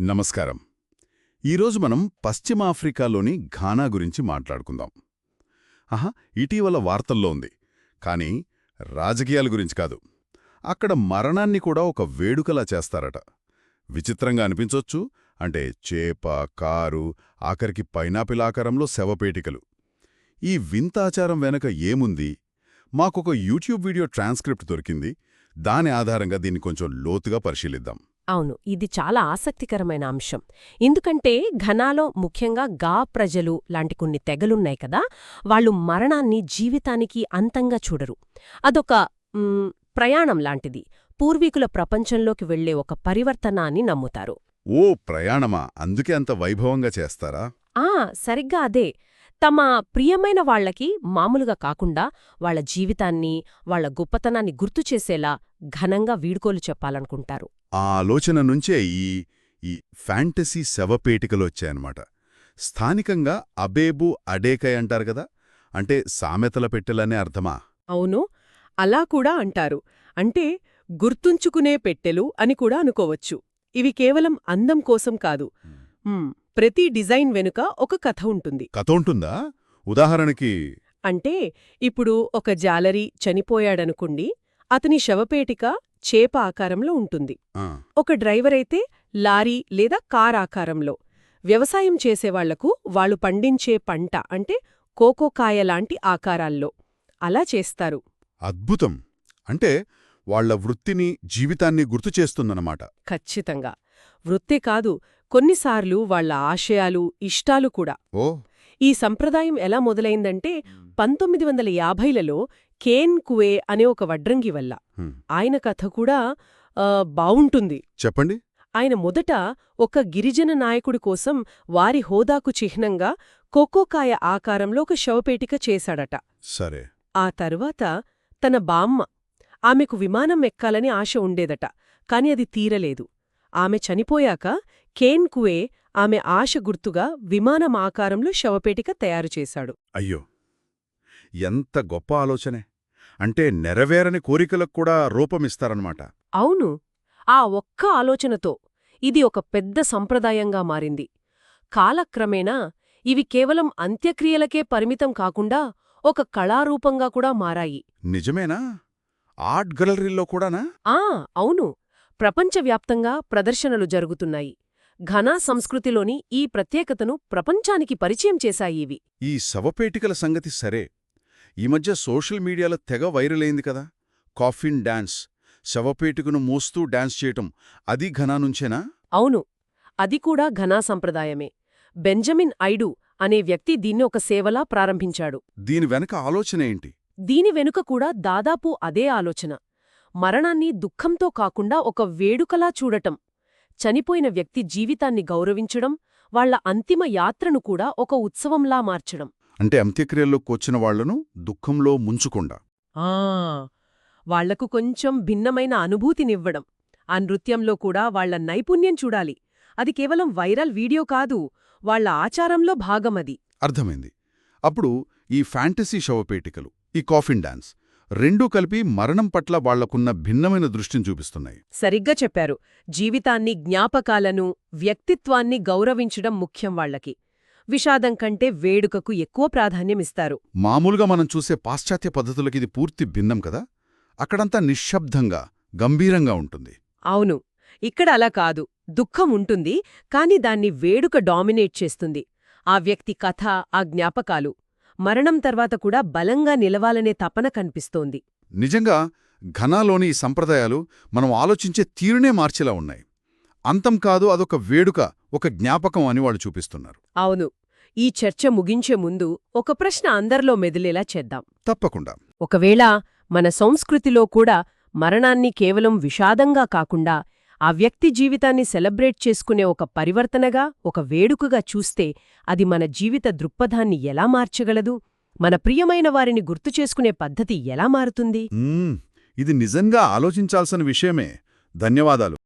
నమస్కారం. ఈరోజు మనం పశ్చిమాఫ్రికాలోని ఘానా గురించి మాట్లాడుకుందాం. ఆహా ఇటీవల వార్తల్లో ఉంది. కానీ రాజకీయాల గురించి కాదు. అక్కడ మరణాన్ని కూడా ఒక వేడుకలా చేస్తారట. విచిత్రంగా అనిపించొచ్చు. అంటే చేప కారు ఆఖరికి పైనాపిల్ ఆకారంలో శవపేటికలు. ఈ వింత ఆచారం వెనక ఏముంది? మాకొక యూట్యూబ్ వీడియో ట్రాన్స్క్రిప్ట్ దొరికింది. దాని ఆధారంగా దీన్ని కొంచెం లోతుగా పరిశీలిద్దాం. అవును ఇది చాలా ఆసక్తికరమైన అంశం. ఎందుకంటే ఘనాలో ముఖ్యంగా గా ప్రజలు లాంటి కొన్ని తెగలున్నాయి కదా వాళ్ళు మరణాన్ని జీవితానికి అంతంగా చూడరు. అదొక ప్రయాణం లాంటిది. పూర్వీకుల ప్రపంచంలోకి వెళ్ళే ఒక పరివర్తన అని నమ్ముతారు. ఓ ప్రయాణమా? అందుకే అంత వైభవంగా చేస్తారా? ఆ సరిగ్గా అదే. తమ ప్రియమైన వాళ్ళకి మామూలుగా కాకుండా వాళ్ళ జీవితాన్ని వాళ్ళ గొప్పతనాన్ని గుర్తు చేసేలా ఘనంగా వీడ్కోలు చెప్పాలనుకుంటారు. ఆ ఆలోచన నుంచే ఈ ఈ ఫ్యాంటసీ శవపేటికలొచ్చాయన్నమాట స్థానికంగా అబేబు అడేకై అంటారు కదా అంటే సామెతల పెట్టెలనే అర్థమా? అవును అలా కూడా అంటారు. అంటే గుర్తుంచుకునే పెట్టెలు అని కూడా అనుకోవచ్చు. ఇవి కేవలం అందం కోసం కాదు. ప్రతి డిజైన్ వెనుక ఒక కథ ఉంటుంది. కథ ఉంటుందా? ఉదాహరణకి అంటే ఇప్పుడు ఒక జాలరీ చనిపోయాడనుకోండి అతని శవపేటిక చేప ఆకారంలో ఉంటుంది. ఒక డ్రైవరైతే లారీ లేదా కార్ ఆకారంలో. వ్యవసాయం చేసేవాళ్ళకు వాళ్ళు పండించే పంట అంటే కోకోకాయ లాంటి ఆకారాల్లో. అలా చేస్తారు. అద్భుతం! అంటే వాళ్ళ వృత్తిని జీవితాన్ని గుర్తు చేస్తుందన్నమాట. ఖచ్చితంగా. వృత్తే కాదు కొన్నిసార్లు వాళ్ళ ఆశయాలు ఇష్టాలు కూడా. ఓ. ఈ సంప్రదాయం ఎలా మొదలైందంటే పంతొమ్మిది వందల యాభైలలో కేన్ కువే అనే ఒక వడ్రంగి వల్ల. ఆయన కథ కూడా బావుంటుంది. చెప్పండి. ఆయన మొదట ఒక గిరిజన నాయకుడి కోసం వారి హోదాకు చిహ్నంగా కోకోకాయ ఆకారంలో ఒక శవపేటిక చేశాడట. సరే. ఆ తరువాత తన బామ్మ ఆమెకు విమానం ఎక్కాలని ఆశ ఉండేదట కాని అది తీరలేదు. ఆమె చనిపోయాక కేన్ కువే ఆమె ఆశ గుర్తుగా విమానం ఆకారంలో శవపేటిక తయారుచేశాడు అయ్యో! ఎంత గొప్ప ఆలోచనే. అంటే నెరవేరని కోరికలకు కూడా రూపమిస్తారన్నమాట అవును. ఆ ఒక్క ఆలోచనతో ఇది ఒక పెద్ద సంప్రదాయంగా మారింది. కాలక్రమేణా ఇవి కేవలం అంత్యక్రియలకే పరిమితం కాకుండా ఒక కళారూపంగా కూడా మారాయి. నిజమేనా? ఆర్ట్ గ్యాలరీలో కూడానా? ఆ అవును. ప్రపంచవ్యాప్తంగా ప్రదర్శనలు జరుగుతున్నాయి. ఘనా సంస్కృతిలోని ఈ ప్రత్యేకతను ప్రపంచానికి పరిచయం చేశాయి ఇవి. ఈ శవపేటికల సంగతి సరే ఈ మధ్య సోషల్ మీడియాలో తెగ వైరల్ అయింది కదా. Coffin dance. శవపేటికను మోస్తూ డాన్స్ చేయటం అది ఘనా నుంచేనా? అవును. అది కూడా ఘనా సంప్రదాయమే. బెంజమిన్ ఐడు అనే వ్యక్తి దీన్ని ఒక సేవలా ప్రారంభించాడు. దీని వెనక ఆలోచన ఏంటి? దీని వెనుక కూడా దాదాపు అదే ఆలోచన. మరణాన్ని దుఃఖంతో కాకుండా ఒక వేడుకలా చూడటం. చనిపోయిన వ్యక్తి జీవితాన్ని గౌరవించడం వాళ్ళ అంతిమ యాత్రను కూడా ఒక ఉత్సవంలా మార్చడం. అంటే అంత్యక్రియల్లోకి వచ్చిన వాళ్ళను దుఃఖంలో ముంచుకుండా. ఆ! వాళ్ళకు కొంచెం భిన్నమైన అనుభూతినివ్వడం. ఆ నృత్యంలో కూడా వాళ్ళ నైపుణ్యం చూడాలి. అది కేవలం వైరల్ వీడియో కాదు వాళ్ళ ఆచారంలో భాగమది. అర్థమైంది. అప్పుడు ఈ ఫ్యాంటసీ శవపేటికలు ఈ కాఫిన్ డాన్స్ రెండూ కలిపి మరణం పట్ల వాళ్ళకున్న భిన్నమైన దృష్టిని చూపిస్తున్నాయి. సరిగ్గా చెప్పారు. జీవితాన్ని జ్ఞాపకాలను వ్యక్తిత్వాన్ని గౌరవించడం ముఖ్యం వాళ్ళకి విషాదం కంటే వేడుకకు ఎక్కువ ప్రాధాన్యమిస్తారు. మామూలుగా మనం చూసే పాశ్చాత్య పద్ధతులకి ఇది పూర్తి భిన్నం కదా? అక్కడంతా నిశ్శబ్దంగా గంభీరంగా ఉంటుంది. అవును. ఇక్కడ అలా కాదు. దుఃఖం ఉంటుంది కాని దాన్ని వేడుక డామినేట్ చేస్తుంది. ఆ వ్యక్తి కథ ఆ జ్ఞాపకాలు. మరణం తర్వాత కూడా బలంగా నిలవాలనే తపన కనిపిస్తోంది. నిజంగా ఘనాలోని ఈ సంప్రదాయాలు మనం ఆలోచించే తీరునే మార్చేలా ఉన్నాయి. అంతం కాదు అదొక వేడుక ఒక జ్ఞాపకం అని వాళ్ళు చూపిస్తున్నారు. అవును. ఈ చర్చ ముగించే ముందు ఒక ప్రశ్న అందరిలో మెదిలేలా చేద్దాం. తప్పకుండా. ఒకవేళ మన సంస్కృతిలో కూడా మరణాన్ని కేవలం విషాదంగా కాకుండా ఆ వ్యక్తి జీవితాన్ని సెలబ్రేట్ చేసుకునే ఒక పరివర్తనగా ఒక వేడుకగా చూస్తే అది మన జీవిత దృక్పథాన్ని ఎలా మార్చగలదు? మన ప్రియమైన వారిని గుర్తు చేసుకునే పద్ధతి ఎలా మారుతుంది? ఇది నిజంగా ఆలోచించాల్సిన విషయమే. ధన్యవాదాలు.